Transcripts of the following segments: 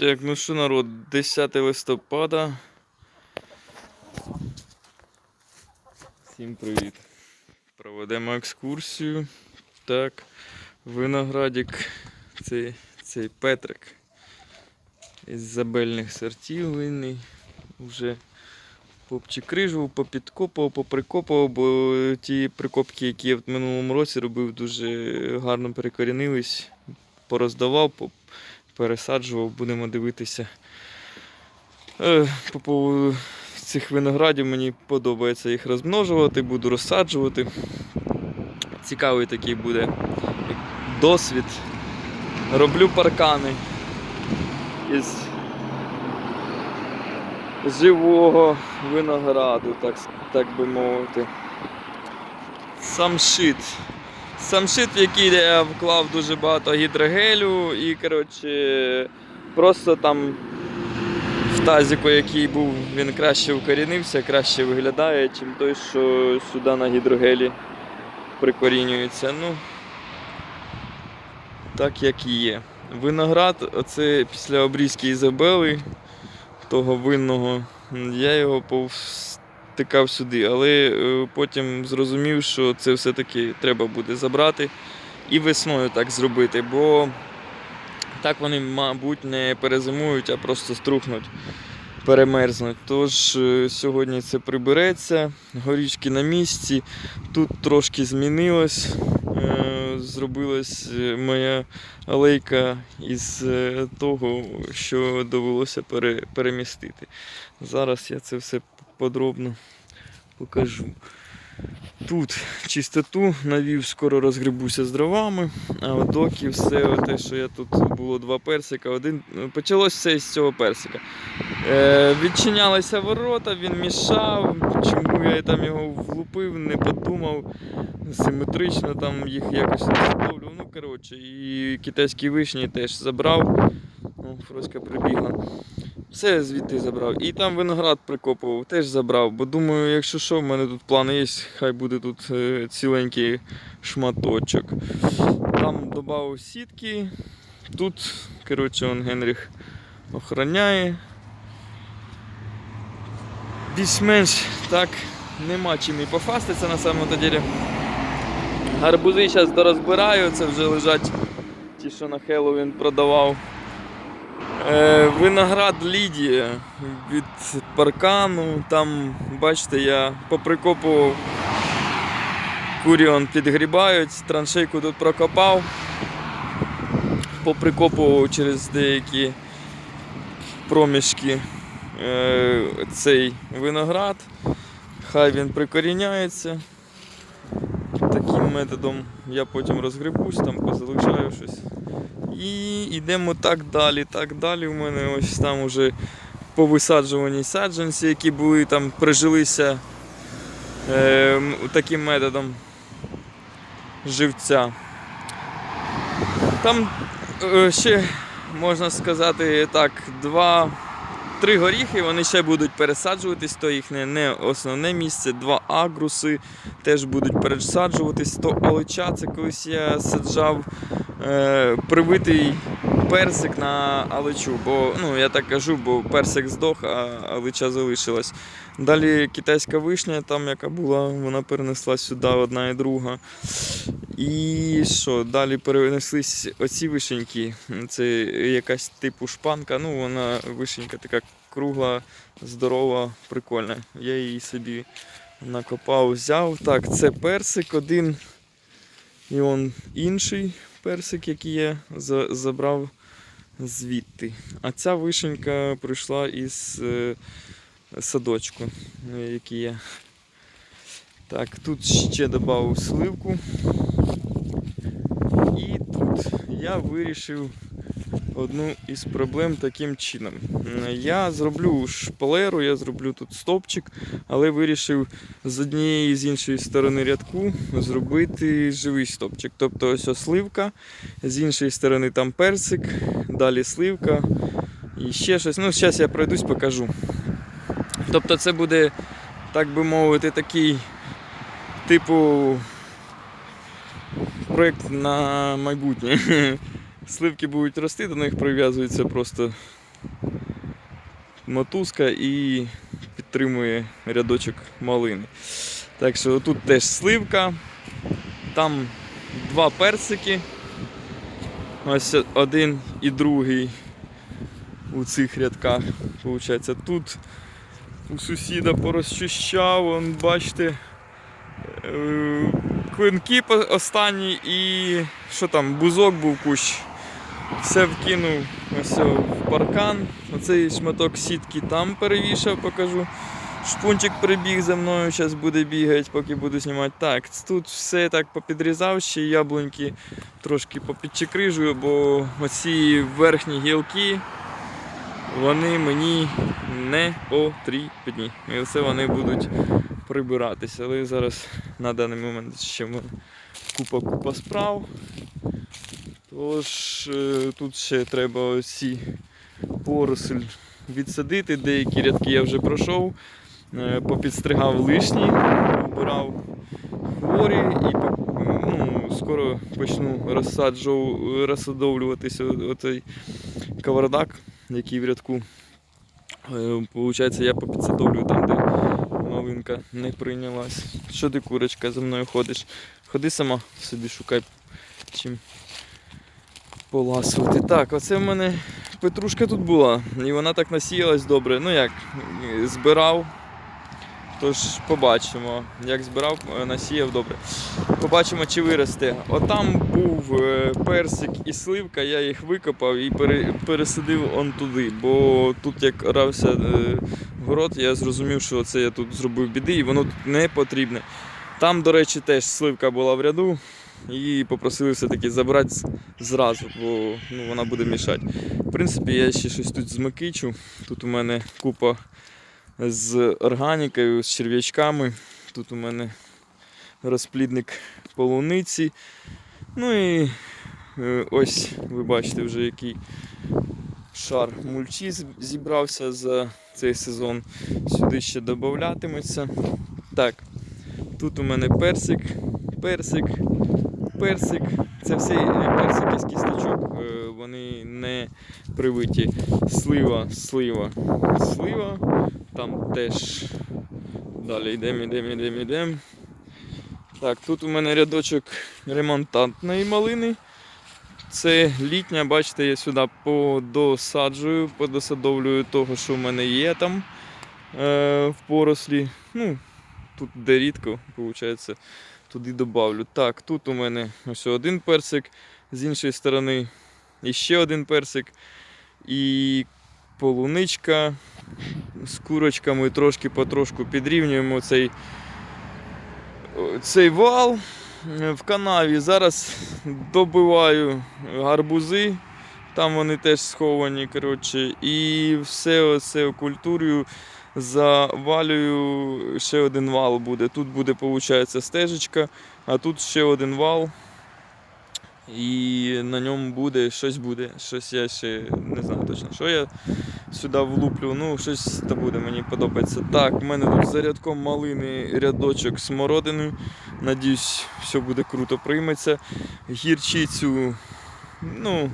Так, ну що, народ, 10 листопада. Всім привіт. Проведемо екскурсію. Так, виноградик, цей, цей Петрик. Із забельних сортів винний. Вже попчикрижував, попідкопував, поприкопував, бо ті прикопки, які я в минулому році робив, дуже гарно перекорінились. Пороздавав, по- пересаджував, будемо дивитися. Е, По поводу цих виноградів мені подобається їх розмножувати, буду розсаджувати. Цікавий такий буде досвід. Роблю паркани із живого винограду, так, так би мовити. Самшит. Самшит, в який я вклав дуже багато гідрогелю і, коротше, просто там в тазіку, який був, він краще укорінився, краще виглядає, ніж той, що сюди на гідрогелі прикорінюється. Ну, так як і є. Виноград, оце після обрізки Ізабели, того винного, я його повстикав сюди, але е, потім зрозумів, що це все-таки треба буде забрати і весною так зробити, бо так вони, мабуть, не перезимують, а просто струхнуть, перемерзнуть. Тож е, сьогодні це прибереться, горішки на місці. Тут трошки змінилось. е, Зробилась моя алейка із того, що довелося перемістити. Зараз я це все подробно покажу. Тут чистоту навів, скоро розгребуся з дровами, а от доки все те, що я тут було два персика, один почалось все з цього персика. Е, відчинялися ворота, він мішав. Чому я там його влупив, не подумав. Симетрично там їх якось розставлю. Ну, коротше, і китайські вишні теж забрав. Фроська прибігла. Все звідти забрав. І там виноград прикопував, теж забрав. Бо думаю, якщо що, в мене тут плани є, хай буде тут е, ціленький шматочок. Там додав сітки. Тут, коротше, он Генріх охороняє. Більш-менш так нема чим і пофаститися на самому ділі. Гарбузи зараз дорозбираю, це вже лежать ті, що на Хеллоуін продавав. Е, виноград Лідія від паркану. Там, бачите, я поприкопував. Куріон підгрібають, траншейку тут прокопав. Поприкопував через деякі проміжки е, цей виноград. Хай він прикоріняється. Таким методом я потім розгребусь, там позалишаю щось. І йдемо так далі, так далі. У мене ось там уже повисаджувані саджанці, які були там, прижилися е, таким методом живця. Там е, ще можна сказати так, два. Три горіхи, вони ще будуть пересаджуватись, то їхнє не основне місце. Два агруси теж будуть пересаджуватись. То олича, це колись я саджав е, привитий персик на аличу. Бо, ну, я так кажу, бо персик здох, а алича залишилась. Далі китайська вишня, там яка була, вона перенесла сюди одна і друга. І що, далі перенеслись оці вишеньки. Це якась типу шпанка. Ну, вона вишенька така кругла, здорова, прикольна. Я її собі накопав, взяв. Так, це персик один. І он інший персик, який я забрав звідти. А ця вишенька прийшла із е, садочку, е, який я. Так, тут ще додав сливку. І тут я вирішив одну із проблем таким чином. Я зроблю шпалеру, я зроблю тут стовпчик, але вирішив з однієї і з іншої сторони рядку зробити живий стовпчик. Тобто ось ось сливка, з іншої сторони там персик, далі сливка і ще щось. Ну, зараз я пройдусь, покажу. Тобто це буде, так би мовити, такий типу проєкт на майбутнє. Сливки будуть рости, до них прив'язується просто мотузка і підтримує рядочок малини. Так що тут теж сливка, там два персики. Ось один і другий у цих рядках. Получається, тут у сусіда порозчищав, он, бачите, е, клинки останні і що там, бузок був кущ. Все вкинув ось в паркан. Оцей шматок сітки там перевішав, покажу. Шпунчик прибіг за мною, зараз буде бігати, поки буду знімати. Так, тут все так попідрізав, ще яблуньки трошки попідчекрижую, бо оці верхні гілки, вони мені не потрібні. І оце вони будуть прибиратися. Але зараз на даний момент ще купа-купа справ. Тож е, тут ще треба оці поросль відсадити. Деякі рядки я вже пройшов, е, попідстригав лишні, обирав хворі і ну, скоро почну розсадовлюватися оцей кавардак, який в рядку. Е, Получається, я попідсадовлюю там, де малинка не прийнялась. Що ти, курочка, за мною ходиш? Ходи сама собі шукай чим поласувати. Так, оце в мене петрушка тут була, і вона так насіялась добре. Ну як, збирав. Тож побачимо. Як збирав, насіяв добре. Побачимо, чи виросте. Отам був е, персик і сливка, я їх викопав і пересадив он туди. Бо тут як орався е, город, я зрозумів, що це я тут зробив біди і воно тут не потрібне. Там, до речі, теж сливка була в ряду. І попросили все-таки забрати зразу, бо ну, вона буде мішати. В принципі, я ще щось тут змикичу. Тут у мене купа з органікою, з черв'ячками. Тут у мене розплідник полуниці. Ну і е, ось ви бачите вже який шар мульчі зібрався за цей сезон. Сюди ще додатиметься. Так, тут у мене персик, персик, персик. Це все е, персики з кісточок, е, вони не привиті. Слива, слива, слива. Там теж далі йдемо, йдемо, йдемо, йдемо. Так, тут у мене рядочок ремонтантної малини. Це літня, бачите, я сюди подосаджую, подосадовлюю того, що в мене є там е, в порослі. Ну, тут де рідко, виходить, туди добавлю. Так, тут у мене ось один персик, з іншої сторони іще один персик. І полуничка з курочками трошки потрошку підрівнюємо цей, цей вал е, в канаві. Зараз добиваю гарбузи. Там вони теж сховані. коротше, І все оце окультурюю, завалюю, ще один вал буде. Тут буде, виходить, стежечка, а тут ще один вал. І на ньому буде щось буде. Щось я ще не знаю точно, що я сюди влуплю. Ну, щось та буде, мені подобається. Так, в мене тут за рядком малини рядочок смородини. Надіюсь, все буде круто прийметься. Гірчицю, ну,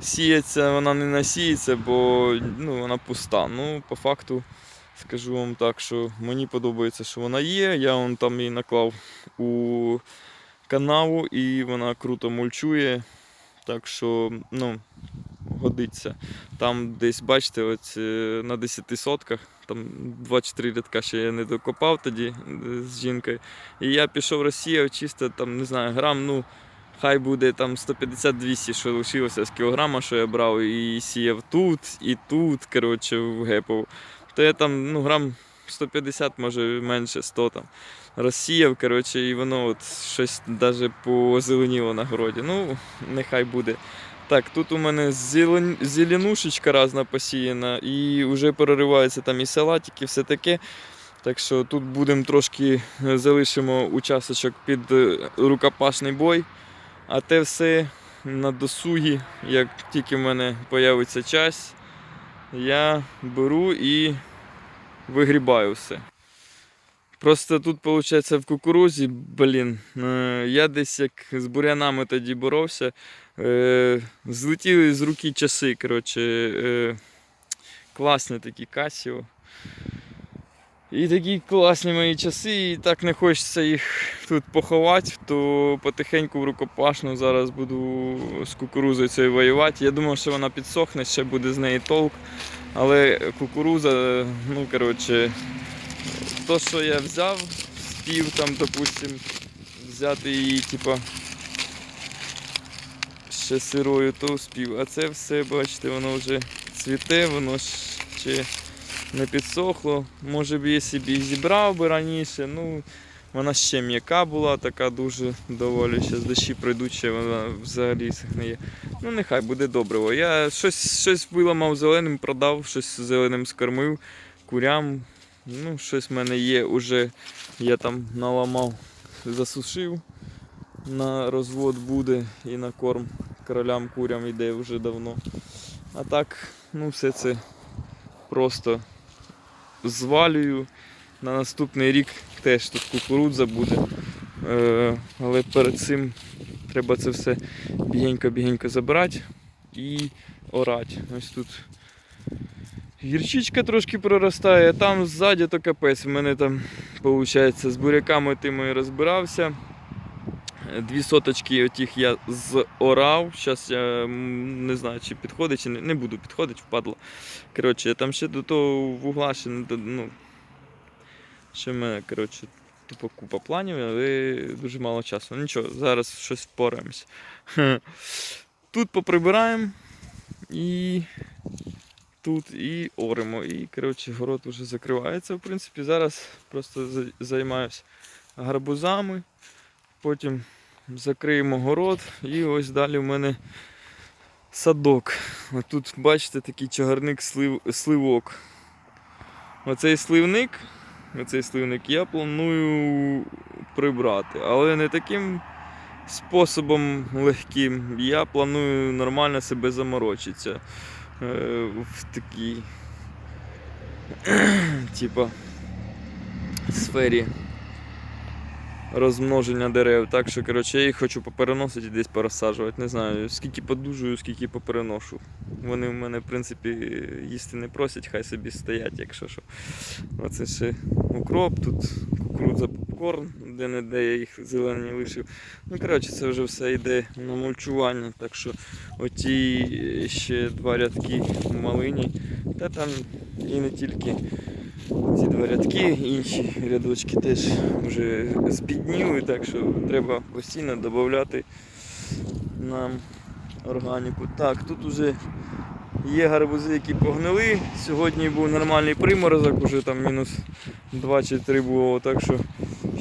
сіється, вона не насіється, бо ну, вона пуста. Ну, по факту скажу вам так, що мені подобається, що вона є. Я вон там її наклав у канаву і вона круто мульчує. Так що, ну, годиться. Там десь, бачите, ось е, на 10 сотках, там 2-4 рядка ще я не докопав тоді е, з жінкою. І я пішов розсіяв чисто там, не знаю, грам, ну, хай буде там 150-200, що лишилося з кілограма, що я брав, і сіяв тут, і тут, коротше, в гепов. То я там, ну, грам 150, може менше 100 там. Розсіяв, коротше, і воно от щось навіть позеленіло на городі. Ну, нехай буде. Так, тут у мене зелен... зеленушечка разна посіяна, і вже переривається там і салатики, все таке. Так що тут будемо трошки е, залишимо учасочок під е, рукопашний бой. А те все на досугі, як тільки в мене з'явиться час, я беру і вигрібаю все. Просто тут, виходить, в кукурузі, блін, е, я десь як з бурянами тоді боровся. Е, злетіли з руки часи. коротше, е, класні такі Casio. І такі класні мої часи, і так не хочеться їх тут поховати, то потихеньку в рукопашну зараз буду з кукурузою цією воювати. Я думав, що вона підсохне, ще буде з неї толк. Але кукуруза, ну коротше, то, що я взяв, спів там, допустим, взяти її, типа, ще сирою, то спів. А це все, бачите, воно вже цвіте, воно ще не підсохло. Може б, якщо б їх зібрав би раніше, ну вона ще м'яка була, така дуже доволі. Зараз дощі прийдуть, ще вона взагалі сихне. Ну нехай буде добриво. Я щось, щось виламав зеленим, продав, щось зеленим скормив курям. Ну, щось в мене є уже. Я там наламав, засушив. На розвод буде і на корм королям курям йде вже давно. А так, ну все це просто звалюю. На наступний рік теж тут кукурудза буде. Е, але перед цим треба це все бігенько-бігенько забрати і орати. Ось тут гірчичка трошки проростає, а там ззаді то капець. У мене там, виходить, з буряками тими розбирався. Дві соточки отих я зорав. Зараз я не знаю, чи підходить, чи не, не буду підходити, впадло. Коротше, там ще до того вугла ще не ну, ще в мене, коротше, тупо купа планів, але дуже мало часу. Ну нічого, зараз щось впораємось. Тут поприбираємо і тут і оримо. І коротше, город вже закривається. В принципі, зараз просто займаюся гарбузами. Потім закриємо город і ось далі в мене садок. А тут, бачите, такий чагарник слив, сливок. Оцей сливник, оцей сливник я планую прибрати, але не таким способом легким. Я планую нормально себе заморочитися е, в такій типа сфері розмноження дерев. Так що, коротше, я їх хочу попереносити і десь порозсаджувати. Не знаю, скільки подужую, скільки попереношу. Вони в мене, в принципі, їсти не просять, хай собі стоять, якщо що. Оце ще укроп, тут кукурудза попкорн, де-не-де я їх зелені лишив. Ну, коротше, це вже все йде на мульчування. Так що оті ще два рядки малині. Та там і не тільки ці два рядки, інші рядочки теж вже збідніли, так що треба постійно додати нам органіку. Так, тут вже є гарбузи, які погнили. Сьогодні був нормальний приморозок, уже там мінус 2 чи 3 було, так що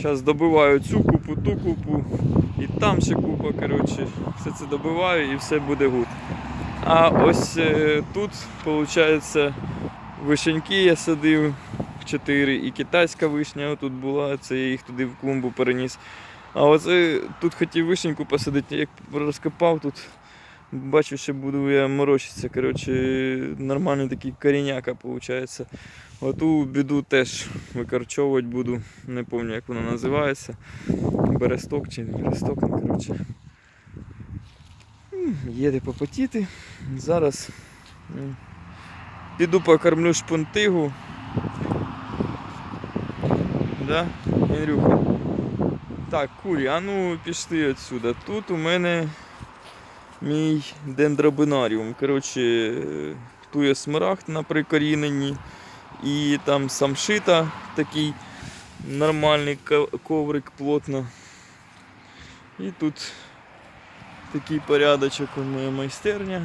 зараз добиваю цю купу, ту купу і там ще купа. Коротше, все це добиваю і все буде гуд. А ось е, тут, виходить, вишеньки я садив. 4 і китайська вишня тут була, це я їх туди в клумбу переніс. А оце тут хотів вишеньку посадити, як розкопав тут, бачу, що буду я морочитися. Коротше, нормальний такий коріняка виходить. Оту біду теж викорчовувати буду, не пам'ятаю, як вона називається. Бересток чи не бересток, ну, коротше. Де попотіти. Зараз піду покормлю шпунтигу. Да, Андрюха? Так, курі, а ну пішли отсюда. Тут у мене мій дендробинаріум. Коротше, тує смарагд на прикоріненні. І там самшита такий нормальний коврик плотно. І тут такий порядочок у моя майстерня.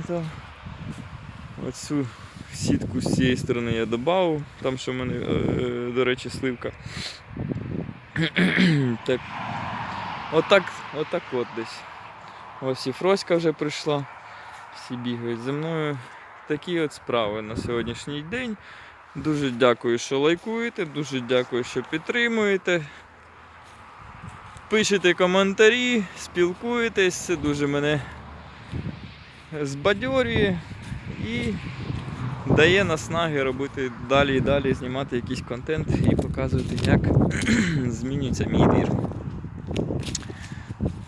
Оцю сітку з цієї сторони я додав. Там ще в мене, е, до речі, сливка. так. Отак, отак от десь. Ось і Фроська вже прийшла. Всі бігають за мною. Такі от справи на сьогоднішній день. Дуже дякую, що лайкуєте, дуже дякую, що підтримуєте. Пишете коментарі, спілкуєтесь, це дуже мене збадьорює і дає наснаги робити далі і далі, знімати якийсь контент і показувати, як змінюється мій двір.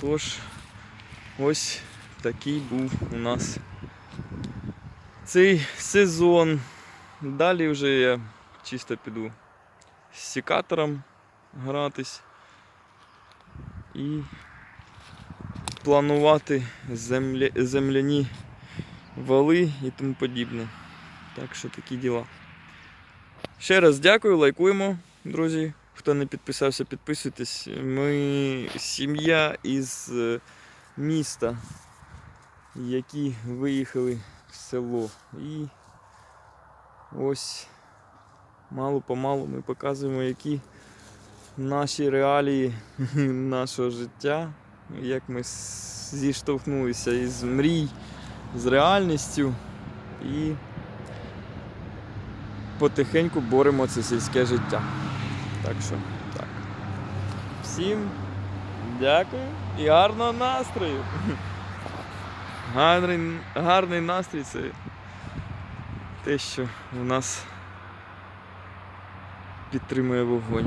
Тож, ось такий був у нас цей сезон. далі вже я чисто піду з сікатором гратись і планувати земля... земляні вали і тому подібне. Так що такі діла. Ще раз дякую, лайкуємо, друзі. Хто не підписався, підписуйтесь. Ми сім'я із е, міста, які виїхали в село. І ось мало-помалу ми показуємо, які наші реалії нашого життя, як ми зіштовхнулися із мрій, з реальністю і потихеньку боремо це сільське життя. Так що так. Всім дякую і гарного настрою. Гарний, гарний настрій це те, що в нас підтримує вогонь.